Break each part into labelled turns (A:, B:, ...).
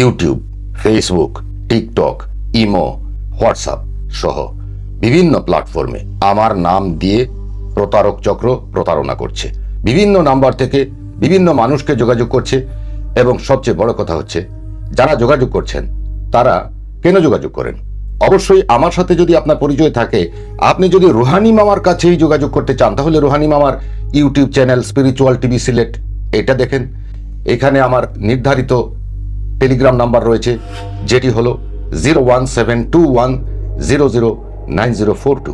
A: YouTube Facebook TikTok, imo, WhatsApp সহ বিভিন্ন প্ল্যাটফর্মে আমার নাম দিয়ে প্রতারক চক্র প্রতারণা করছে। বিভিন্ন নাম্বার থেকে বিভিন্ন মানুষকে যোগাযোগ করছে এবং সবচেয়ে বড় কথা হচ্ছে, যারা যোগাযোগ করছেন, তারা কেন যোগাযোগ করেন? অবশ্যই আমার সাথে যদি আপনার পরিচয় থাকে, আপনি যদি রুহানি মামার কাছেই যোগাযোগ করতে চান, তাহলে রুহানি মামার YouTube channel spiritual TV select এটা দেখেন। এখানে আমার নির্ধারিত টেলিগ্রাম নাম্বার রয়েছে, যেটি হলো zero one seven two one zero zero nine zero four two.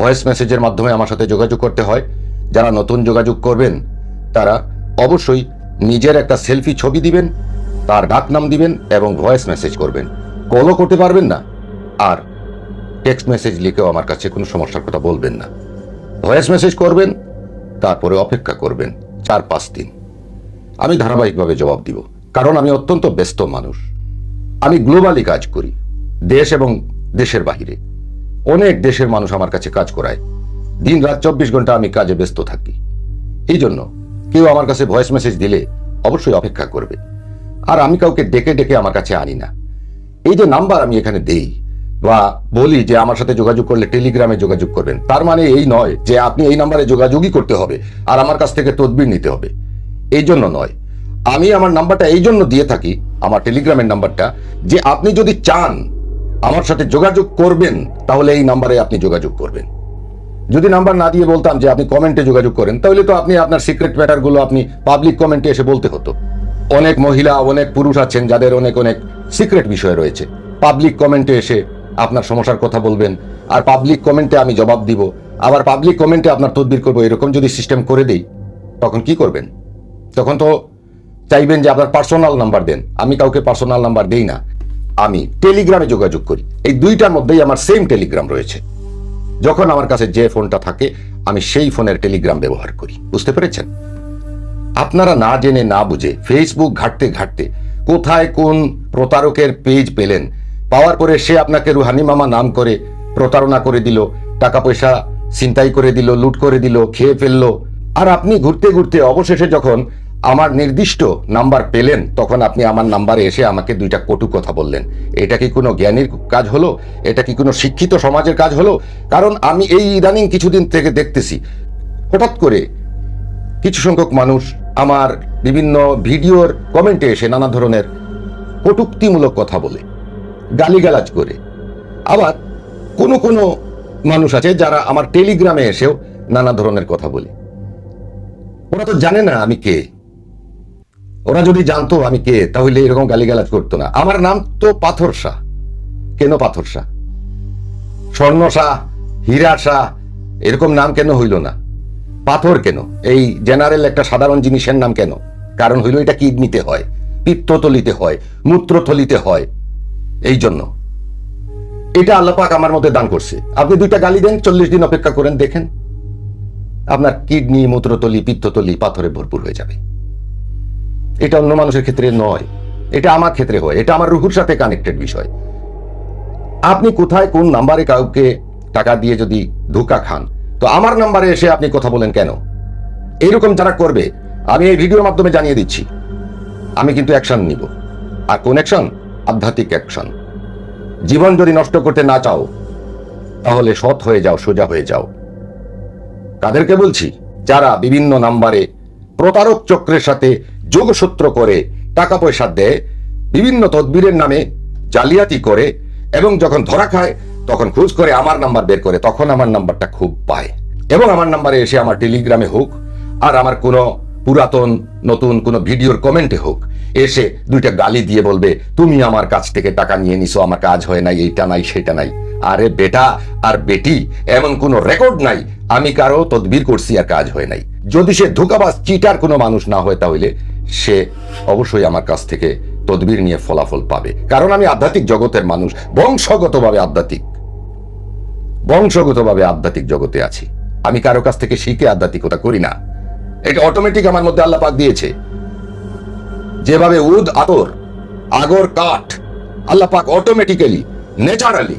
A: Voice মেসেজের মাধ্যমে আমার সাথে যোগাযোগ করতে হয়। যারা নতুন যোগাযোগ করবেন, তারা অবশ্যই নিজের একটা সেলফি ছবি দিবেন, তার ডাক নাম দিবেন এবং ভয়েস মেসেজ করবেন। কলও করতে পারবেন না, আর টেক্সট মেসেজ লিখেও আমার কাছে কোনো সমস্যার কথা বলবেন না। ভয়েস মেসেজ করবেন, তারপরে অপেক্ষা করবেন চার পাঁচ দিন। আমি ধারাবাহিকভাবে জবাব দিব। কারণ আমি অত্যন্ত ব্যস্ত মানুষ। আমি গ্লোবালি কাজ করি, দেশ এবং দেশের বাহিরে। অনেক দেশের মানুষ আমার কাছে কাজ করায়। দিন রাত চব্বিশ ঘণ্টা আমি কাজে ব্যস্ত থাকি। এই জন্য কেউ আমার কাছে ভয়েস মেসেজ দিলে অবশ্যই অপেক্ষা করবে। আর আমি কাউকে ডেকে ডেকে আমার কাছে আনি না। এই যে নাম্বার আমি এখানে দেই বা বলি যে আমার সাথে যোগাযোগ করলে টেলিগ্রামে যোগাযোগ করবেন, তার মানে এই নয় যে আপনি এই নাম্বারে যোগাযোগই করতে হবে আর আমার কাছ থেকে তদবির নিতে হবে। এই জন্য নয়। আমি আমার নাম্বারটা এই জন্য দিয়ে থাকি, আমার টেলিগ্রামের নাম্বারটা, যে আপনি যদি চান আমার সাথে যোগাযোগ করবেন, তাহলে এই নাম্বারে আপনি যোগাযোগ করবেন। যদি নাম্বার না দিয়ে বলতাম যে আপনি কমেন্টে যোগাযোগ করেন, তাহলে তো আপনি আপনার সিক্রেট ম্যাটারগুলো আপনি পাবলিক কমেন্টে এসে বলতে হতো। অনেক মহিলা, অনেক পুরুষ আছেন যাদের অনেক অনেক সিক্রেট বিষয় রয়েছে। পাবলিক কমেন্টে এসে আপনার সমস্যার কথা বলবেন, আর পাবলিক কমেন্টে আমি জবাব দিব। আবার পাবলিক কমেন্টে আপনার তদবির করব, এরকম যদি সিস্টেম করে দেই, তখন কি করবেন? তখন তো চাইবেন যে আপনার পার্সোনাল নাম্বার দেন। আমি কাউকে পার্সোনাল নাম্বার দেই না। আমি টেলিগ্রামে যোগাযোগ করি। এই দুইটার মধ্যেই আমার সেম টেলিগ্রাম রয়েছে। যখন আমার কাছে যে ফোনটা থাকে, আমি সেই ফোনের টেলিগ্রাম ব্যবহার করি। বুঝতে পেরেছেন? আপনারা না জেনে, না বুঝে ফেসবুক ঘাটতে ঘাটতে কোথায় কোন প্রতারকের পেজ পেলেন, পাওয়ার পরে সে আপনাকে রুহানি মামা নাম করে প্রতারণা করে দিল, টাকা পয়সা ছিনতাই করে দিল, লুট করে দিল, খেয়ে ফেলল। আর আপনি ঘুরতে ঘুরতে অবশেষে যখন আমার নির্দিষ্ট নাম্বার পেলেন, তখন আপনি আমার নাম্বারে এসে আমাকে দুইটা কটু কথা বললেন। এটা কি কোনো জ্ঞানীর কাজ হলো? এটা কি কোনো শিক্ষিত সমাজের কাজ হলো? কারণ আমি এই ইদানিং কিছুদিন থেকে দেখতেছি। হঠাৎ করে কিছু সংখ্যক মানুষ আমার বিভিন্ন ভিডিওর কমেন্টে এসে নানা ধরনের কটুক্তিমূলক কথা বলে, গালিগালাজ করে। আবার কোনো কোনো মানুষ আছে যারা আমার টেলিগ্রামে এসেও নানা ধরনের কথা বলে। ওরা তো জানে না আমি কে। ওরা যদি জানতো আমি কে, তাহলে এরকম গালিগালাজ করতো না। আমার নাম তো পাথর শাহ। কেন পাথর শাহ? স্বর্ণ শাহ, হীরা শাহ, এরকম নাম কেন হইল না? পাথর কেন? এই জেনারেল একটা সাধারণ জিনিসের নাম কেন? কারণ হইল এটা কিডনিতে হয়, পিত্তথলিতে হয়, মূত্রথলিতে হয়। এই জন্য। এটা আল্লাপাক আমার মধ্যে দান করছে। আপনি দুইটা গালি দেন, চল্লিশ দিন অপেক্ষা করেন, দেখেন। আপনার কিডনি মূত্রতলি পিত্ততলি পাথরে ভরপুর হয়ে যাবে। এটা অন্য মানুষের ক্ষেত্রে নয়। এটা আমার ক্ষেত্রে হয়। এটা আমার রুহুর সাথে কানেক্টেড বিষয়। আপনি কোথায় কোন নাম্বারে কাউকে টাকা দিয়ে যদি ধোকা খান, তো আমার নাম্বারে এসে আপনি কথা বলেন কেন? এইরকম যারা করবে, আমি এই ভিডিওর মাধ্যমে জানিয়ে দিচ্ছি। আমি কিন্তু অ্যাকশন নিব। আর কোন অ্যাকশন আধ্যাত্মিক অ্যাকশন জীবন যদি নষ্ট করতে না চাও, তাহলে সৎ হয়ে যাও, সোজা হয়ে যাও। কাদেরকে বলছি, যারা বিভিন্ন নাম্বারে প্রতারক চক্রের সাথে যোগসূত্র করে টাকা পয়সা দেয়, বিভিন্ন তদবিরের নামে জালিয়াতি করে এবং যখন ধরা খায়, তখন খোঁজ করে আমার নাম্বার বের করে, তখন আমার নাম্বারটা খুব পায়। এবং আমার নাম্বারে এসে আমার টেলিগ্রামে হোক, আর আমার কোনো পুরাতন, নতুন কোনো ভিডিওর কমেন্টে হোক, এসে দুইটা গালি দিয়ে বলবে, তুমি আমার কাছ থেকে টাকা নিয়ে নিছো, আমার কাজ হয় নাই, এইটা নাই, সেটা নাই। আরে বেটা আর বেটি, এমন কোনো রেকর্ড নাই, আমি কারও তদবির করছি আর কাজ হয় নাই। যদি সে ধোকাবাজ, চিটার কোনো মানুষ না হয় তাহলে সে অবশ্যই আমার কাছ থেকে তদবির নিয়ে ফলাফল পাবে। কারণ আমি আধ্যাত্মিক জগতের মানুষ, বংশগতভাবে আধ্যাত্মিক। বংশগতভাবে আধ্যাত্মিক জগতে আছি। আমি কারও কাছ থেকে শিখে আধ্যাত্মিকতা করি না। এটা অটোমেটিক আমার মধ্যে আল্লাহ পাক দিয়েছে। যেভাবে উদ, আতর, আগর, কাঠ, আল্লাহ পাক অটোমেটিক্যালি ন্যাচারালি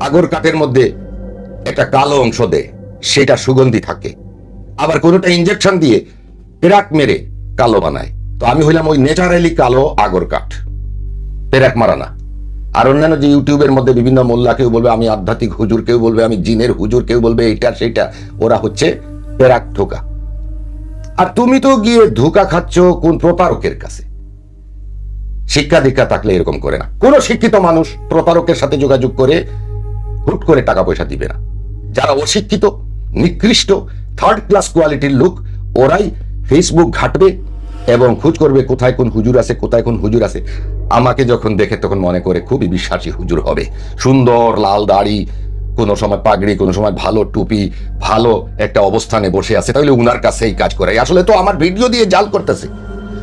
A: আগর, কাঠের মধ্যে একটা কালো অংশ দেয়। সেটা সুগন্ধি থাকে। আবার কোনোটা ইঞ্জেকশন দিয়ে পেরাক মেরে কালো বানায়। তো আমি হইলাম ওই ন্যাচারালি কালো আগর কাঠ। পেরাক মারা না আর অন্যান্য যে ইউটিউবের মধ্যে বিভিন্ন মোল্লা কেউ বলবে, আমি আধ্যাত্মিক হুজুর, কেউ বলবে, আমি জিনের হুজুর, কেউ বলবে এইটা, সেইটা, ওরা হচ্ছে পেরাক ধোকা। আর তুমি তো গিয়ে ধোকা খাচ্ছ কোন প্রতারকের কাছে? শিক্ষা দীক্ষা থাকলে এরকম করে না। কোনো শিক্ষিত মানুষ প্রতারকের সাথে যোগাযোগ করে হুট করে টাকা পয়সা দিবে না। যারা অশিক্ষিত, নিকৃষ্ট থার্ড ক্লাস কোয়ালিটির লোক, ওরাই ফেসবুক ঘাটবে এবং খোঁজ করবে কোথায় কোন হুজুর আছে, কোথায় কোন হুজুর আছে। আমাকে যখন দেখে তখন মনে করে খুবই বিশ্বাসী হুজুর হবে। সুন্দর, লাল দাড়ি, কোনো সময় পাগড়ি, কোনো সময় ভালো টুপি, ভালো একটা অবস্থানে বসে আছে, তাহলে উনার কাছেই কাজ করে। আসলে তো আমার ভিডিও দিয়ে জাল করতেছে।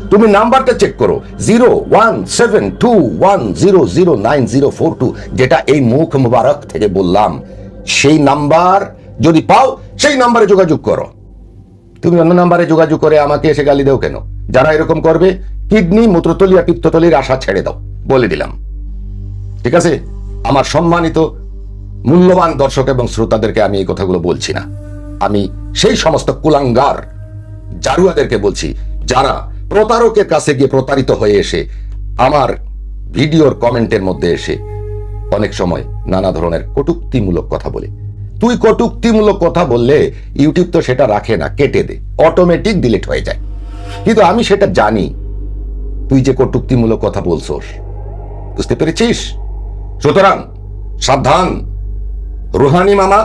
A: তুমি নাম্বারটা চেক করো। Zero one seven two one zero zero nine zero four two, যেটা এই মুখ মুবারক থেকে বললাম। সেই নাম্বার যদি পাও, সেই নাম্বারে যোগাযোগ করো। তুমি অন্য নাম্বারে যোগাযোগ করে আমাকে এসে গালি দেও কেন? যারা এরকম করবে, কিডনি মূত্রতলি আর পিত্ততলির আশা ছেড়ে দাও, বলে দিলাম। ঠিক আছে? আমার সম্মানিত, মূল্যবান দর্শক এবং শ্রোতাদেরকে আমি এই কথাগুলো বলছি না। আমি সেই সমস্ত কুলাঙ্গার, জারুয়াদেরকে বলছি, যারা প্রতারকের কাছে গিয়ে প্রতারিত হয়ে এসে আমার ভিডিওর কমেন্টের মধ্যে এসে অনেক সময় নানা ধরনের কটুক্তিমূলক কথা বলে। তুই কটুক্তিমূলক কথা বললে ইউটিউব তো সেটা রাখে না, কেটে দে অটোমেটিক ডিলিট হয়ে যায়। কিন্তু আমি সেটা জানি। তুই যে কটুক্তিমূলক কথা বলছোস, বুঝতে পেরেছিস? সুতরাং সাবধান। রুহানি মামা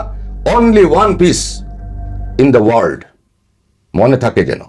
A: only one piece in the world মনে থাকে যেন।